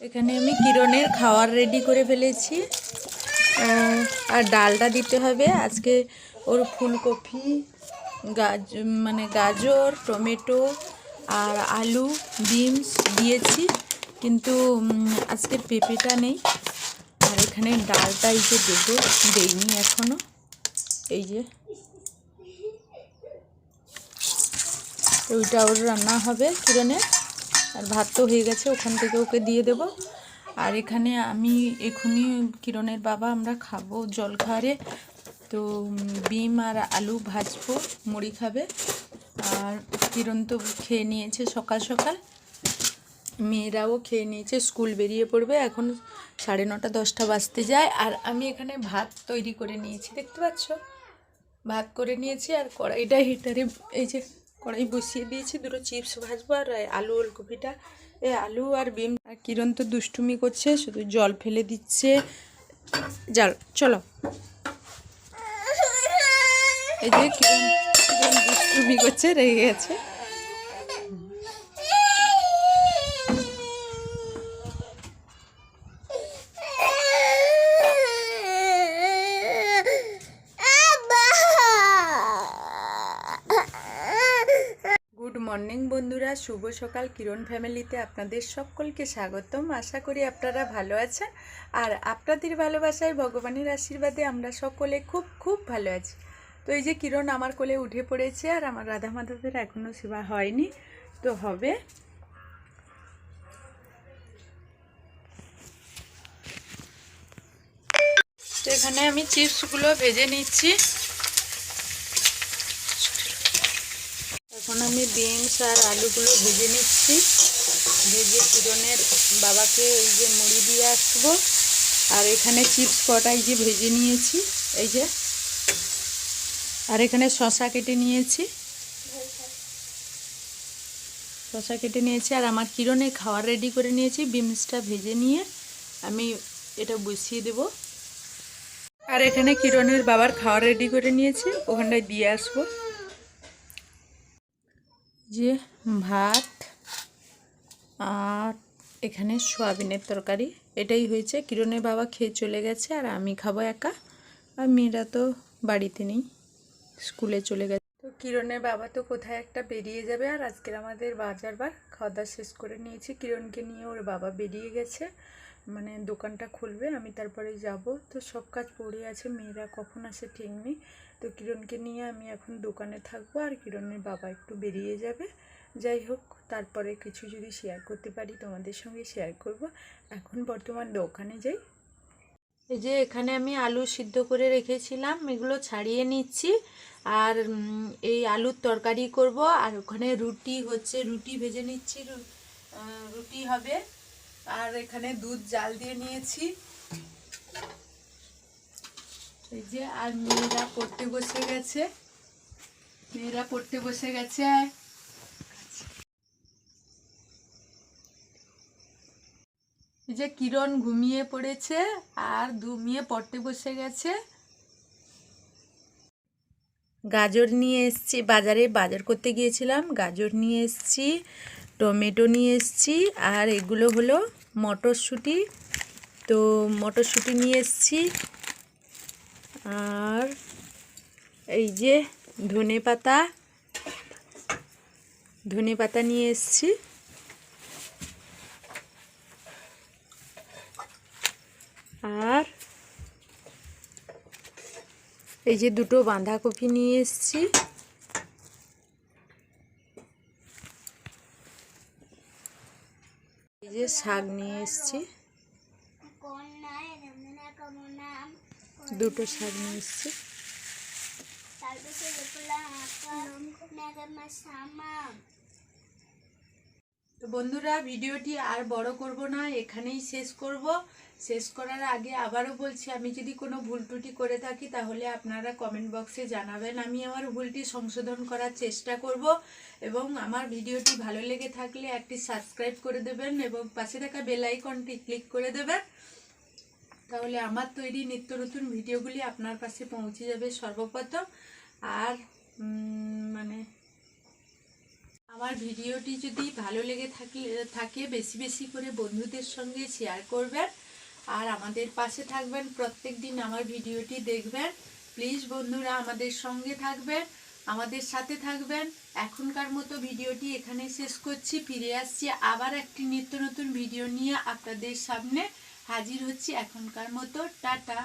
এখানে আমি কিরণের খাওয়ার রেডি করে ফেলেছি। আর ডালটা দিতে হবে। আজকে ওর ফুলকপি গাজ মানে গাজর টমেটো আর আলু বিনস দিয়েছি। কিন্তু উম, আজকের পেঁপেটা নেই। আর এখানে ডালটা এই যে দেবো দেইনি এখনও এই যে। ওইটা ওর রান্না হবে কিরণের। আর ভাত তো হয়ে গেছে, ওখান থেকে ওকে দিয়ে দেব। আর এখানে আমি এখনই কিরণের বাবা আমরা খাব জল খাওয়ারে। তো ডিম আর আলু ভাজবো, মুড়ি খাবে। আর কিরণ তো খেয়ে নিয়েছে সকাল সকাল। মেয়েরাও খেয়ে নিয়েছে, স্কুল বেরিয়ে পড়বে। এখন সাড়ে নটা, দশটা বাজতে যায়। আর আমি এখানে ভাত তৈরি করে নিয়েছি, দেখতে পাচ্ছ? ভাত করে নিয়েছি আর কড়াইটা হিটারে এই যে কড়াই বসিয়ে দিয়েছি, দুটো চিপস ভাজবো আর আলু ওলকপিটা। এ আলু আর বিম। আর কিরণ তো দুষ্টুমি করছে, শুধু জল ফেলে দিচ্ছে। জল চলো। এই যে কিরণ কিরণ দুষ্টুমি করছে, রেগে গেছে। মর্নিং বন্ধুরা, শুভ সকাল। কিরণ ফ্যামিলিতে আপনাদের সকলকে স্বাগতম। আশা করি আপনারা ভালো আছেন। আর আপনাদের ভালোবাসায়, ভগবানের আশীর্বাদে আমরা সকলে খুব খুব ভালো আছি। তো এই যে কিরণ আমার কোলে উঠে পড়েছে আর আমার রাধা মাধবের এখনও সেবা হয়নি, তো হবে। তো এখানে আমি চিপসগুলো ভেজে নিচ্ছি। এখন আমি বিনস আর আলুগুলো ভেজে নিচ্ছি। ভেজে কিরণের বাবাকে ওই যে মুড়ি দিয়ে আসব। আর এখানে চিপস কটাই যে ভেজে নিয়েছি, এই যে। আর এখানে শশা কেটে নিয়েছি। শশা কেটে নিয়েছি, আর আমার কিরণে খাওয়ার রেডি করে নিয়েছি। বিনসটা ভেজে নিয়ে আমি এটা বসিয়ে দেব। আর এখানে কিরণের বাবার খাওয়ার রেডি করে নিয়েছি, ওখানটায় দিয়ে আসব। যে ভাত আর এখানে সোয়াবিনের তরকারি। এটাই হয়েছে। কিরণের বাবা খেয়ে চলে গেছে আর আমি খাব একা। আর মেয়েরা তো বাড়িতে নেই, স্কুলে চলে গেছে। তো কিরণের বাবা তো কোথায় একটা বেরিয়ে যাবে আর আজকের আমাদের বাজার বার। খাওয়া দাওয়া শেষ করে নিয়েছি। কিরণকে নিয়ে ওর বাবা বেরিয়ে গেছে। মানে দোকানটা খুলবে, আমি তারপরে যাব। তো সব কাজ পড়ে আছে, মেয়েরা কখন আসে ঠিক নেই। তো কিরণকে নিয়ে আমি এখন দোকানে থাকব আর কিরণের বাবা একটু বেরিয়ে যাবে। যাই হোক, তারপরে কিছু যদি শেয়ার করতে পারি তোমাদের সঙ্গে শেয়ার করব। এখন বর্তমান দোকানে যাই। এই যে এখানে আমি আলু সিদ্ধ করে রেখেছিলাম, এগুলো ছাড়িয়ে নিচ্ছি। আর এই আলুর তরকারি করব, আর ওখানে রুটি হচ্ছে, রুটি ভেজে নিচ্ছি রুটি হবে। আর এখানে দুধ জাল দিয়ে নিয়েছি। এই যে, আর মেয়েরা পড়তে বসে গেছে। মেয়েরা পড়তে বসে গেছে। এই যে, কিরণ ঘুমিয়ে পড়েছে আর ঘুমিয়ে পড়তে বসে গেছে। গাজর নিয়ে এসছি। বাজারে বাজার করতে গিয়েছিলাম। গাজর নিয়ে এসছি। টমেটো নিয়ে এসছি আর এগুলো হলো মটরশুঁটি। তো মটরশুঁটি নিয়ে এসছি। আর এই যে ধনে পাতা ধনে পাতা নিয়ে এসছি। আর এই যে দুটো বাঁধাকপি নিয়ে এসছি। এই যে শাক নিয়ে এসছি দুটো শাক নিয়ে এসছি তো বন্ধুরা, ভিডিওটি আর বড় করব না, এখানেই শেষ করব। শেষ করার আগে আবারও বলছি, আমি যদি কোনো ভুল ত্রুটি করে থাকি, তাহলে আপনারা কমেন্ট বক্সে জানাবেন। আমি আমার ভুলটি সংশোধন করার চেষ্টা করব এবং আমার ভিডিওটি ভালো লেগে থাকলে একটি সাবস্ক্রাইব করে দেবেন এবং পাশে থাকা বেল আইকনটি ক্লিক করে দেবেন। তাহলে আমার তৈরি নিত্য নতুন ভিডিওগুলি আপনার কাছে পৌঁছে যাবে সর্বপ্রথম। আর মানে আমার ভিডিওটি যদি ভালো লেগে থাকে থাকে, বেশি বেশি করে বন্ধুদের সঙ্গে শেয়ার করবেন। আর আমাদের পাশে থাকবেন, প্রত্যেক দিন আমার ভিডিওটি দেখবেন। প্লিজ বন্ধুরা আমাদের সঙ্গে থাকবেন, আমাদের সাথে থাকবেন। এখনকার মতো ভিডিওটি এখানে শেষ করছি। ফিরে আসছি আবার একটি নিত্য নতুন ভিডিও নিয়ে আপনাদের সামনে। হাজির হচ্ছি এখনকার মতো। টাটা।